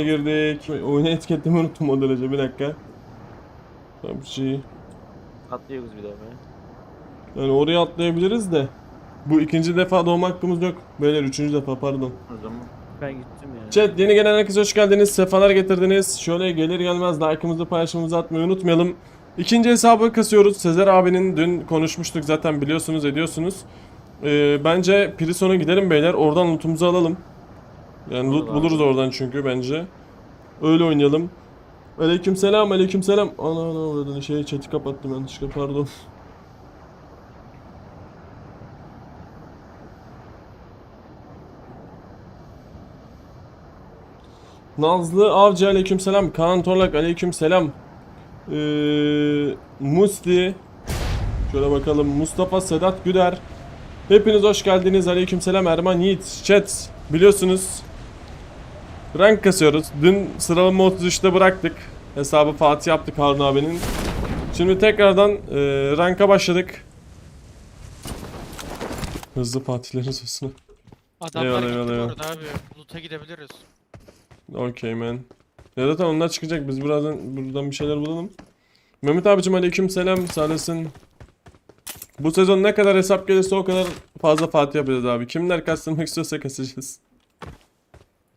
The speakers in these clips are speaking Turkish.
girdik. Oyuna etiketlemeyi unuttum o derece. Bir dakika. PUBG. Atlıyoruz bir daha be. Yani oraya atlayabiliriz de. Bu ikinci defa doğma hakkımız yok. Beyler üçüncü defa pardon. O zaman. Ben gittim ya. Chat yeni gelen herkese hoş geldiniz. Sefalar getirdiniz. Şöyle gelir gelmez like'ımızı paylaşımımızı atmayı unutmayalım. İkinci hesabı kasıyoruz. Sezer abinin dün konuşmuştuk zaten biliyorsunuz ediyorsunuz. Ee, bence Prison'a gidelim beyler. Oradan lootumuzu alalım. Yani loot buluruz oradan çünkü bence. Öyle oynayalım. Aleykümselam aleykümselam. Ana ana oradan şey chat'i kapattım yanlışlıkla pardon. Nazlı Avcı aleykümselam. Kaan Torlak aleykümselam. Ee, Musti. Şöyle bakalım. Mustafa Sedat Güder. Hepiniz hoş geldiniz. Aleykümselam Erman Yiğit. Chat biliyorsunuz. Rank kasıyoruz. Dün sıralama 33'te bıraktık. Hesabı Fatih yaptık Harun abinin. Şimdi tekrardan e, ranka başladık. Hızlı Fatihlerin sosunu. Adamlar Eyvallah, gitti eyvallah, bu eyvallah. arada abi. Loot'a gidebiliriz. Okey man. Ya zaten onlar çıkacak. Biz birazdan buradan bir şeyler bulalım. Mehmet abicim aleyküm selam. Sağlasın. Bu sezon ne kadar hesap gelirse o kadar fazla Fatih yapacağız abi. Kimler kastırmak istiyorsa kasacağız.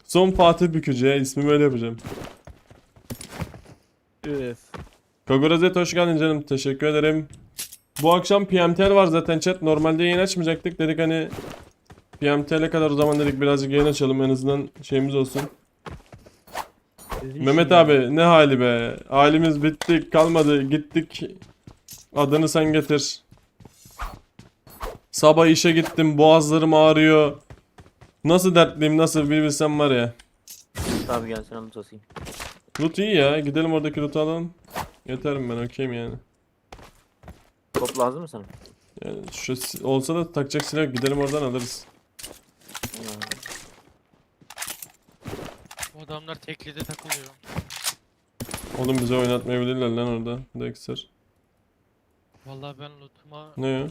Son Fatih Bükücü. ismimi öyle yapacağım. Üf. Kagura hoş geldin canım. Teşekkür ederim. Bu akşam PMTL var zaten chat. Normalde yayın açmayacaktık. Dedik hani PMTL'e kadar o zaman dedik birazcık yayın açalım. En azından şeyimiz olsun. Mehmet abi ne hali be? Halimiz bittik kalmadı gittik. Adını sen getir. Sabah işe gittim boğazlarım ağrıyor. Nasıl dertliyim nasıl bir bilsem var ya. Abi gel sen loot asayım. Loot iyi ya gidelim oradaki loot'u alalım. Yeterim ben okeyim yani. Top lazım mı sana? Yani şu si- olsa da takacak silah yok. gidelim oradan alırız. Bu adamlar teklide takılıyor. Oğlum bize oynatmayabilirler lan orada. Dexter. Vallahi ben loot'uma Ne ya?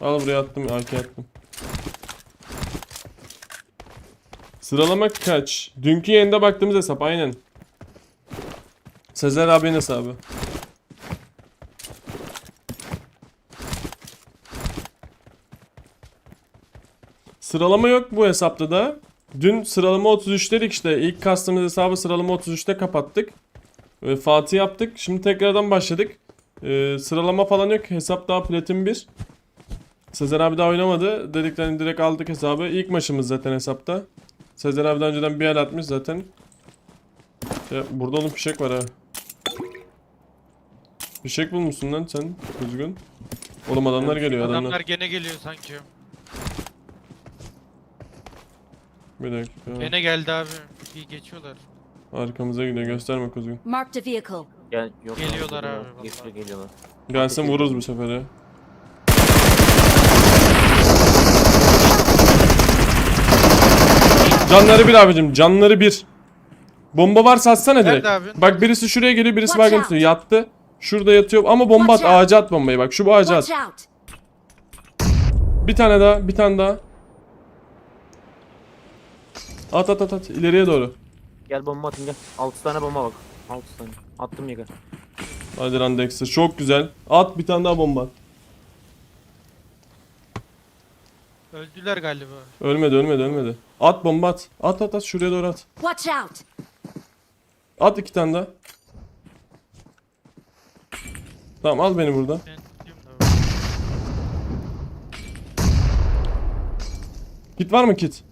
Al buraya attım AK attım. Sıralama kaç? Dünkü yayında baktığımız hesap aynen. Sezer abinin hesabı. Sıralama yok bu hesapta da. Dün sıralama 33 dedik işte. İlk kastımız hesabı sıralama 33'te kapattık. Fatih yaptık. Şimdi tekrardan başladık. Ee, sıralama falan yok. Hesap daha platin 1. Sezer abi daha oynamadı. Dediklerini direkt aldık hesabı. İlk maçımız zaten hesapta. Sezer abi daha önceden bir el atmış zaten. Ya, burada oğlum fişek var ha. Fişek bulmuşsun lan sen düzgün. Oğlum adamlar geliyor adamlar. adamlar gene geliyor sanki. Bir dakika. Gene geldi abi. İyi geçiyorlar. Arkamıza gidiyor gösterme kuzgun. Marked a vehicle. Gel yok. Geliyorlar abi, vallahi. Geliyorlar. Gelsin vururuz bu sefer ya. Canları bir abicim canları bir. Bomba varsa atsana direkt. Nerede abi? Bak birisi şuraya geliyor birisi Watch baygın out. tutuyor yattı. Şurada yatıyor ama bomba at Watch out. ağaca at bombayı bak şu bu ağaca at. Watch out. Bir tane daha bir tane daha. At at at at ileriye doğru. Gel bomba atayım gel. 6 tane bomba bak. 6 tane. Attım yega. Hadi lan Dexter çok güzel. At bir tane daha bomba at. Öldüler galiba. Ölmedi ölmedi ölmedi. At bomba at. At at at şuraya doğru at. Watch out. At iki tane daha. Tamam al beni burada. Ben tutayım da. Kit var mı kit?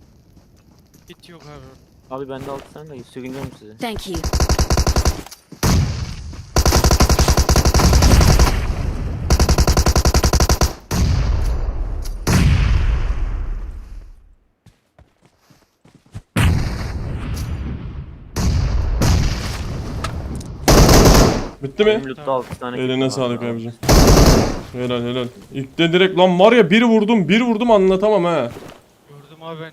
Hit yok abi. Abi bende 6 tane de sürünüyorum size. Thank you. Bitti mi? Benim lootta 6 tane. Eline var sağlık abi. abicim. Helal helal. İlk de direkt lan var ya bir vurdum bir vurdum anlatamam ha. Gördüm abi ben.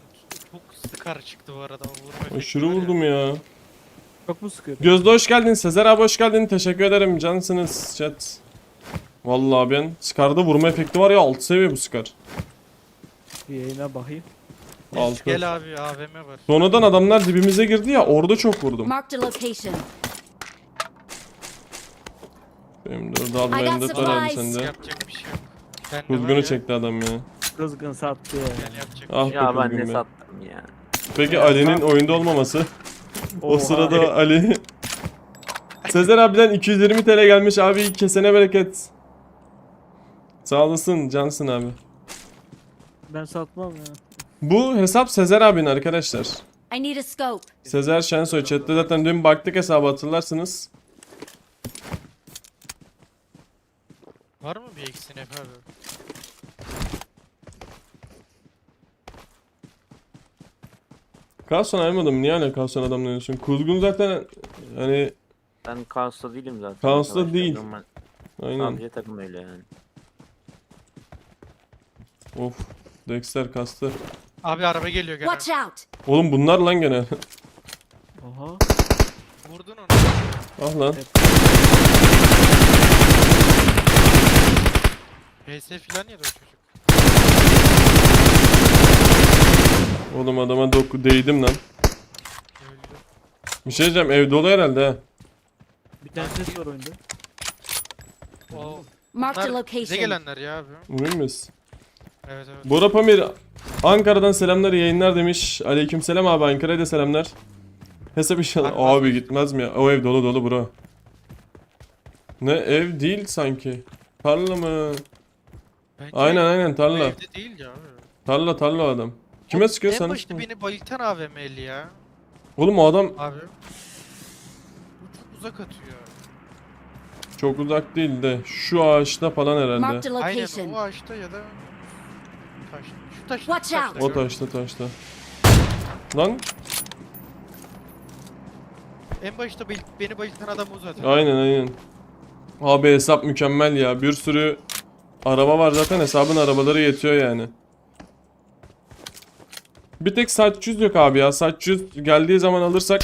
Çok sıkar çıktı bu arada. Vurma efekti Aşırı var vurdum ya. Çok mu sıkıyor? Gözde hoş geldin. Sezer abi hoş geldin. Teşekkür ederim. Cansınız chat. Vallahi ben Scar'da vurma efekti var ya alt seviye bu Scar. Bir yayına bakayım. Altı. Gel abi AVM var. Sonradan adamlar dibimize girdi ya orada çok vurdum. Marked a location. Benim de orada I got elinde var abi supplies. sende. Yapacak bir şey yok. Ben de var Kuzgunu ya. çekti adam ya. Kızgın sattı ya. Yani yapacak Ah şey be Ya ben kuzgun ne be. sattım ya. Peki Ali'nin oyunda olmaması. O Oha. sırada Ali Sezer abiden 220 TL gelmiş abi kesene bereket. Sağ olasın cansın abi. Ben satmam ya. Bu hesap Sezer abinin arkadaşlar. I need a scope. Sezer Şensoy chatte zaten dün baktık hesabı hatırlarsınız. Var mı bir eksin Efe abi? Kalson almadım niye hala Kalson adam diyorsun? Kuzgun zaten hani Ben kaosta değilim zaten. Arkadaşlar. değil. Normal. aynen. Sadece takım öyle yani. Of Dexter kastı. Abi araba geliyor gene. Watch out. Oğlum bunlar lan gene. Oha. Vurdun onu. ah lan. PS filan yedi o çocuk. Oğlum adama doku değdim lan. Öldü. Bir şey diyeceğim ev dolu herhalde ha. Bir tane ses var oyunda. O Marked a bunlar bize location. gelenler ya abi. Emin miyiz? Evet evet. Bora Pamir Ankara'dan selamlar yayınlar demiş. Aleykümselam abi Ankara'ya da selamlar. Hesap inşallah. Ankara'da Abi gitmez mi ya? O ev dolu dolu bro. Ne ev değil sanki. Tarla mı? Bence Aynen aynen bu tarla. Evde değil ya. Tarla tarla o adam. Kime O sıkıyor En sana? başta beni bayıltan AVM'li ya. Oğlum o adam Abi. Bu çok uzak atıyor. çok uzak değil de şu ağaçta falan herhalde. Marked a Aynen location. o ağaçta ya da taş. Şu taş. Watch taşta out. O gördüm. taşta taşta. Lan En başta bayıl- beni bayıltan adam o zaten. aynen aynen. Abi hesap mükemmel ya. Bir sürü araba var zaten hesabın arabaları yetiyor yani. Bir tek saç yüz yok abi ya. Saç yüz geldiği zaman alırsak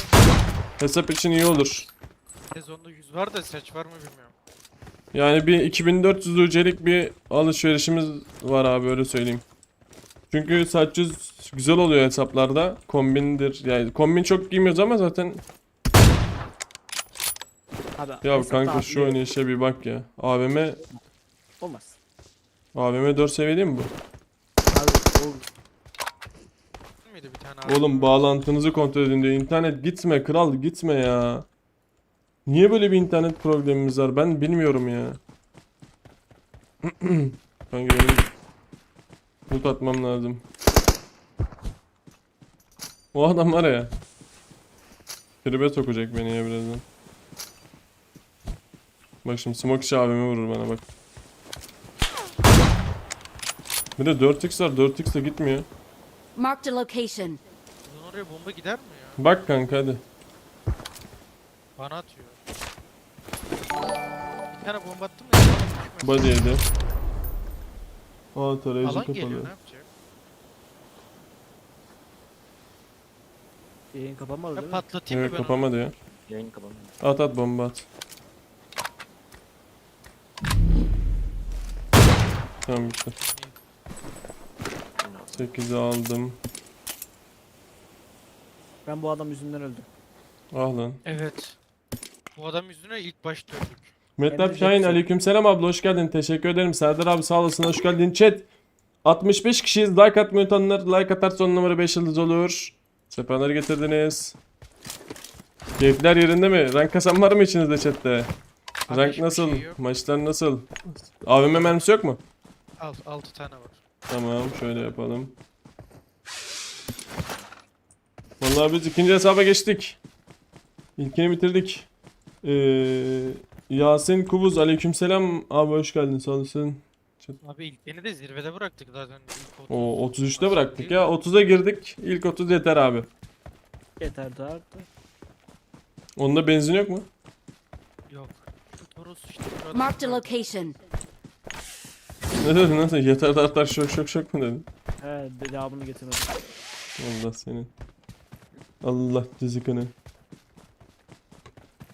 hesap için iyi olur. Sezonda 100 var da saç var mı bilmiyorum. Yani bir 2400 UC'lik bir alışverişimiz var abi öyle söyleyeyim. Çünkü saç yüz güzel oluyor hesaplarda. Kombindir. Yani kombin çok giymiyoruz ama zaten Abi, ya kanka şu oynayışa bir bak ya. AVM Olmaz. AVM 4 seviye değil mi bu? Abi o Değil miydi bir tane abi? Oğlum bağlantınızı kontrol edin diyor. İnternet gitme kral gitme ya. Niye böyle bir internet problemimiz var ben bilmiyorum ya. Kanka benim loot atmam lazım. O adam var ya. Tribe sokacak beni ya birazdan. Bak şimdi smoke içi AVM vurur bana bak. Bir de 4x var 4x de gitmiyor. Marked a location. Bunun oraya bomba gider mi ya? Bak kanka hadi. Bana atıyor. Bir tane bomba attım da. Body yedi. Aa tarayıcı Alan kapalı. geliyor ne yapacak? yayın kapanmadı değil mi? patlatayım mı Evet ben onu? kapamadı ya. Yayın kapanıyor. At at bomba at. Tamam bitti. 8'i aldım. Ben bu adam yüzünden öldüm. Ah lan. Evet. Bu adam yüzüne ilk başta öldük. Mehtap Şahin aleykümselam abla hoş geldin. Teşekkür ederim. Serdar abi sağ olasın hoş geldin. Chat. 65 kişiyiz. Like atmayı unutanlar like atarsa on numara 5 yıldız olur. Sefaları getirdiniz. Keyifler yerinde mi? Rank kasan var mı içinizde chatte? Abi Rank hiçbir nasıl? şey yok. Maçlar nasıl? AVM mermisi yok mu? Al 6 tane var. Tamam şöyle yapalım. Vallahi biz ikinci hesaba geçtik. İlkini bitirdik. Ee, Yasin Kubuz aleykümselam abi hoş geldin sağ olasın. Abi ilk beni de zirvede bıraktık zaten. İlk O 30. 33'te bıraktık ya 30'a girdik ilk 30 yeter abi. Yeter de arttı. Onda benzin yok mu? Yok. Toros işte. Marked a location. Ne dedin nasıl yeter de artar şok şok şok mu dedin? He devamını getirmedim. Allah senin. Allah rızkını.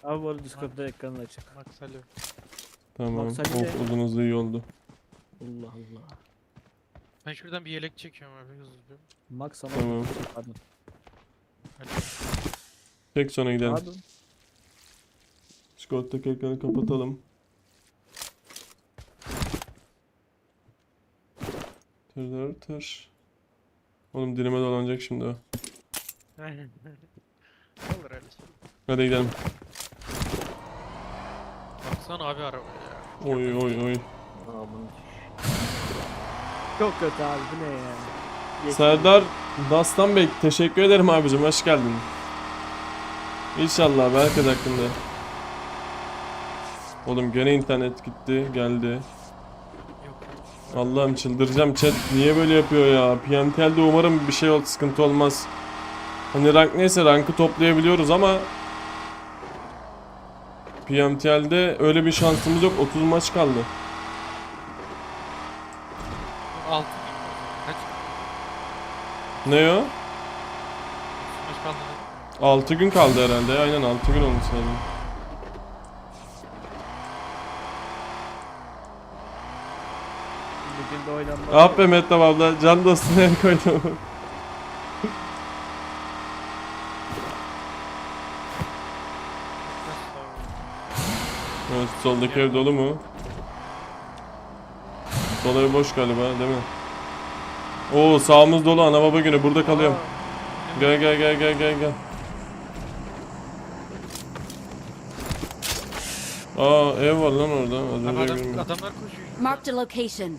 Abi bu arada Discord'da ekranın açık. Max alo. Tamam Bak sen of uzun hızlı iyi oldu. Allah Allah. Ben şuradan bir yelek çekiyorum abi hızlı. Max sana Tamam. Pardon. Hadi. Tek sonra gidelim. Pardon. Discord'daki ekranı kapatalım. Tır tır tır. Oğlum dilime dolanacak şimdi o. Aynen. Olur öyle şey. Hadi gidelim. Baksana abi araba ya. Oy oy oy. Çok kötü abi bu ne ya? Serdar Dastan Bey teşekkür ederim abicim hoş geldin. İnşallah herkes hakkında. Oğlum gene internet gitti geldi. Allah'ım çıldıracağım chat niye böyle yapıyor ya. PNTL'de umarım bir şey ol sıkıntı olmaz. Hani rank neyse rankı toplayabiliyoruz ama PMTL'de öyle bir şansımız yok 30 maç kaldı. Altı. Kaç? Ne o? Maç kaldı. 6 gün kaldı herhalde aynen 6 gün olmuş lazım. Bugün de oynanmaz. Ah be Mehtap abla can dostuna el koydum. Evet soldaki ev dolu mu? Sol ev boş galiba değil mi? Oo sağımız dolu ana baba günü burada kalıyorum. Gel gel gel gel gel gel. Aa ev var lan orada. Az Abi önce adam, görmedim. adamlar koşuyor. Marked a location.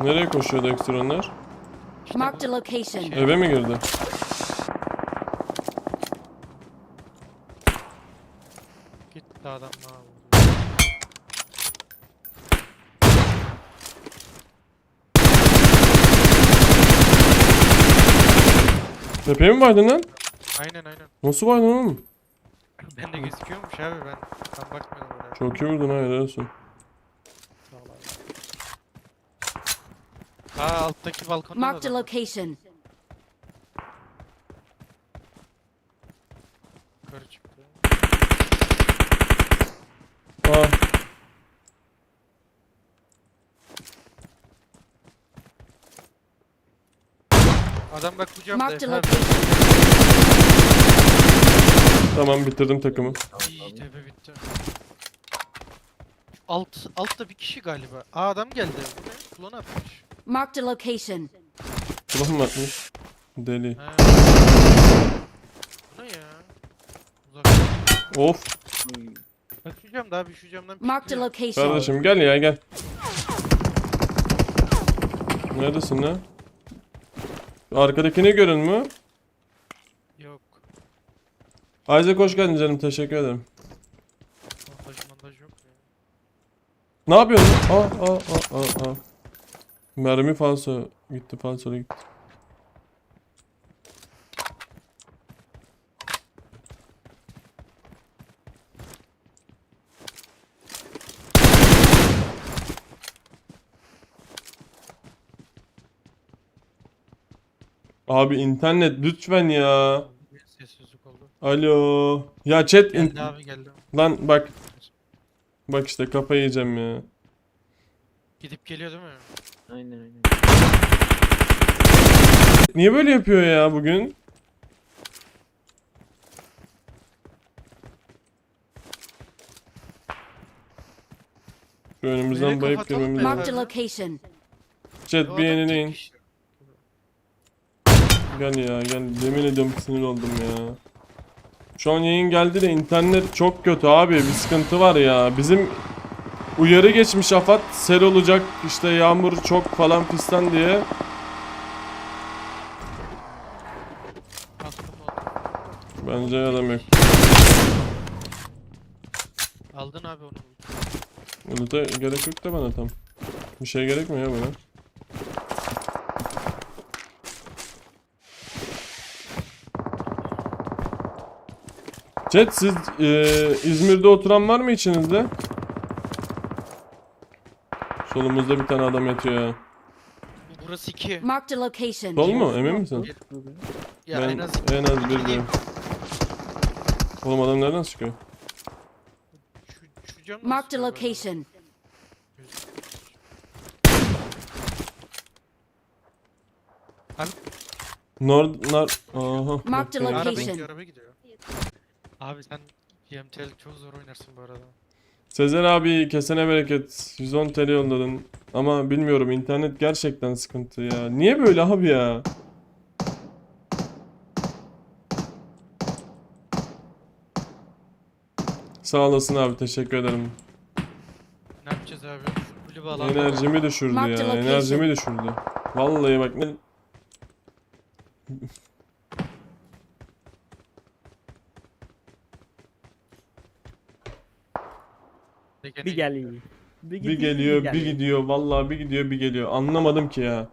Nereye koşuyordu ekstra onlar? İşte Marked a location. Eve mi girdi? Gitti adam abi. Tepeye mi vardın lan? Aynen aynen. Nasıl vardın oğlum? Ben de gözüküyormuş abi ben. Tam bakmıyordum oraya. Çok iyi vurdun ha helal olsun. Sağ ol Aa alttaki balkonda da Marked a location. Yukarı çıktı. Aa Adam bak bu camda. Marked a location. tamam bitirdim takımı. İyi tepe bitti. Şu Alt, altta bir kişi galiba. Aa adam geldi. Bu ne? Klon atmış. Marked a location. Kulak mı atmış? Deli. Ha. Bu ne ya? Uzak. Of. Bak şu camda abi şu camdan Marked a location. Kardeşim gel ya gel. Neredesin lan? Arkadakini görün mü? Yok. Isaac hoş geldin canım teşekkür ederim. Bandaj bandaj yok ya. Ne yapıyorsun? Aa aa aa aa. aa. Mermi falso gitti falso gitti. Abi internet lütfen ya. Bir sessizlik oldu. Alo. Ya chat Geldi abi geldi. lan bak bak işte kafayı yiyeceğim ya. Gidip geliyor değil mi? Aynen aynen. Niye böyle yapıyor ya bugün? Şu önümüzden Nereye bayıp kapatalım lazım. Marked a location. Chat bir tek kişi. Gel ya gel. Yemin ediyorum sinir oldum ya. Şu an yayın geldi de internet çok kötü abi. Bir sıkıntı var ya. Bizim uyarı geçmiş afat sel olacak işte yağmur çok falan fistan diye. Bence adam yok. Aldın abi onu. Ulut'a gerek yok da bana tam. Bir şey gerekmiyor ya bana. Chat siz e, İzmir'de oturan var mı içinizde? Solumuzda bir tane adam yatıyor. Burası iki. Marked a location. Sol mu? Emin misin? Ya ben en az iki. en az bir diyorum. Oğlum adam nereden çıkıyor? Şu, şu cam Marked a location. Abi Nord, nar... Aha. Marked a Araba location. gidiyor, araba gidiyor. Abi sen GMTL çok zor oynarsın bu arada. Sezer abi kesene bereket 110 TL yolladın ama bilmiyorum internet gerçekten sıkıntı ya. Niye böyle abi ya? Sağ olasın abi teşekkür ederim. Ne yapacağız abi? Kulübe alalım. Enerjimi düşürdü ya. Enerjimi düşürdü. Vallahi bak ne Bir geliyor. Bir, bir geliyor, bir gidiyor. Vallahi bir gidiyor, bir geliyor. Anlamadım ki ya.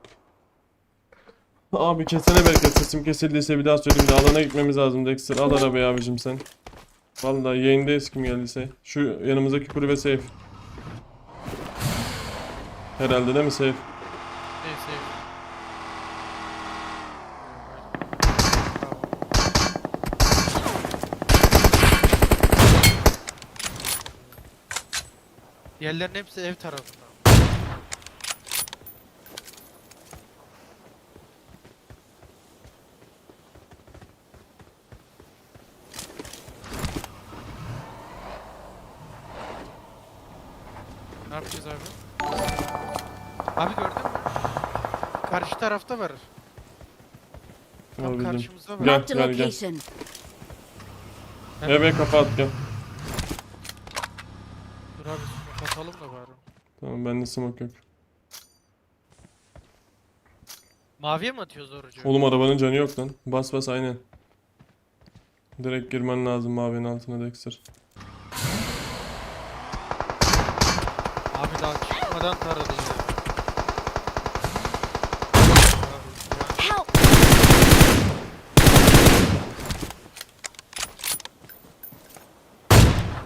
Abi kesene bereket sesim kesildiyse bir daha söyleyeyim de alana gitmemiz lazım Dexter. Al arabayı abicim sen. Vallahi yayındayız kim geldiyse. Şu yanımızdaki kulübe safe. Herhalde değil mi safe? Neyse. Yerlerin hepsi ev tarafında. Ne yapacağız abi? Abi gördün mü? Karşı tarafta var. Tam Abicim. karşımızda var. Gel, Marked a gel, gel. location. Eve kafa at gel. Dur abi smoke atalım da bari. Tamam bende smoke yok. Maviye mi atıyoruz orucu? Oğlum arabanın canı yok lan. Bas bas aynen. Direkt girmen lazım mavinin altına Dexter. Abi daha çıkmadan taradı ya. Abi, ya. Help!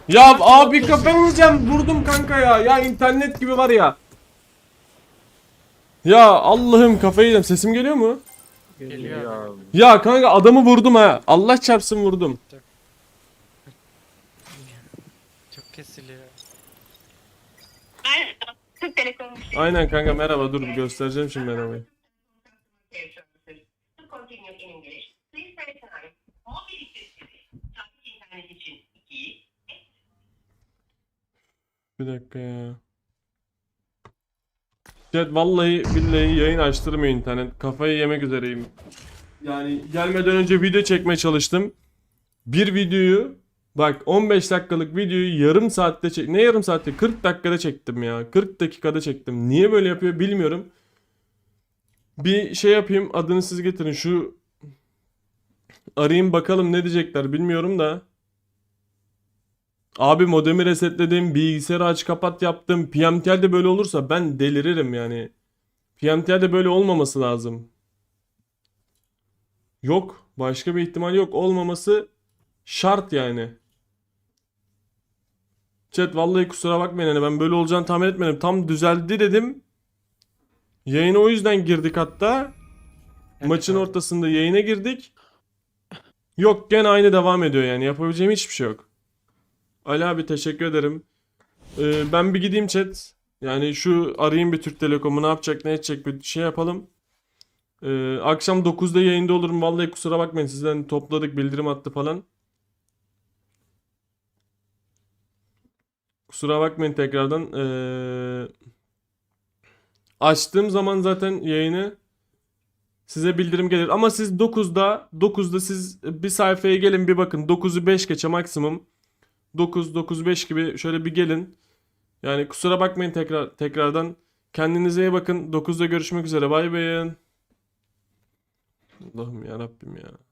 Ya abi yiyeceğim. Vurdum kanka ya. Ya internet gibi var ya. Ya Allah'ım kafayı yiyeceğim. Sesim geliyor mu? Geliyor Ya, abi. Ya kanka adamı vurdum ha. Allah çarpsın vurdum. Çok kesiliyor. Aynen. Türk Telekom Aynen kanka merhaba dur göstereceğim şimdi arabayı. services. To continue in English, please press 9. Mobil ücretsiz. Takip internet için Bir dakika ya. Chat vallahi billahi yayın açtırmıyor internet. Kafayı yemek üzereyim. Yani gelmeden önce video çekmeye çalıştım. Bir videoyu bak 15 dakikalık videoyu yarım saatte çek. Ne yarım saatte? 40 dakikada çektim ya. 40 dakikada çektim. Niye böyle yapıyor bilmiyorum. Bir şey yapayım adını siz getirin. Şu arayayım bakalım ne diyecekler bilmiyorum da. Abi modemi resetledim, bilgisayarı aç kapat yaptım. PMTL'de böyle olursa ben deliririm yani. PMTL'de böyle olmaması lazım. Yok, başka bir ihtimal yok. Olmaması şart yani. Chat vallahi kusura bakmayın hani ben böyle olacağını tahmin etmedim. Tam düzeldi dedim. Yayına o yüzden girdik hatta. Evet Maçın abi. ortasında yayına girdik. Yok gene aynı devam ediyor yani. Yapabileceğim hiçbir şey yok. Ali abi teşekkür ederim. Ee, ben bir gideyim chat. Yani şu arayayım bir Türk Telekom'u ne yapacak ne edecek bir şey yapalım. Ee, akşam 9'da yayında olurum. Vallahi kusura bakmayın sizden topladık bildirim attı falan. Kusura bakmayın tekrardan. Ee, açtığım zaman zaten yayını size bildirim gelir. Ama siz 9'da 9'da siz bir sayfaya gelin bir bakın. 9'u 5 geçe maksimum. 9 9 5 gibi şöyle bir gelin. Yani kusura bakmayın tekrar tekrardan. Kendinize iyi bakın. 9'da görüşmek üzere. Bay bay. Allah'ım ya Rabbim ya.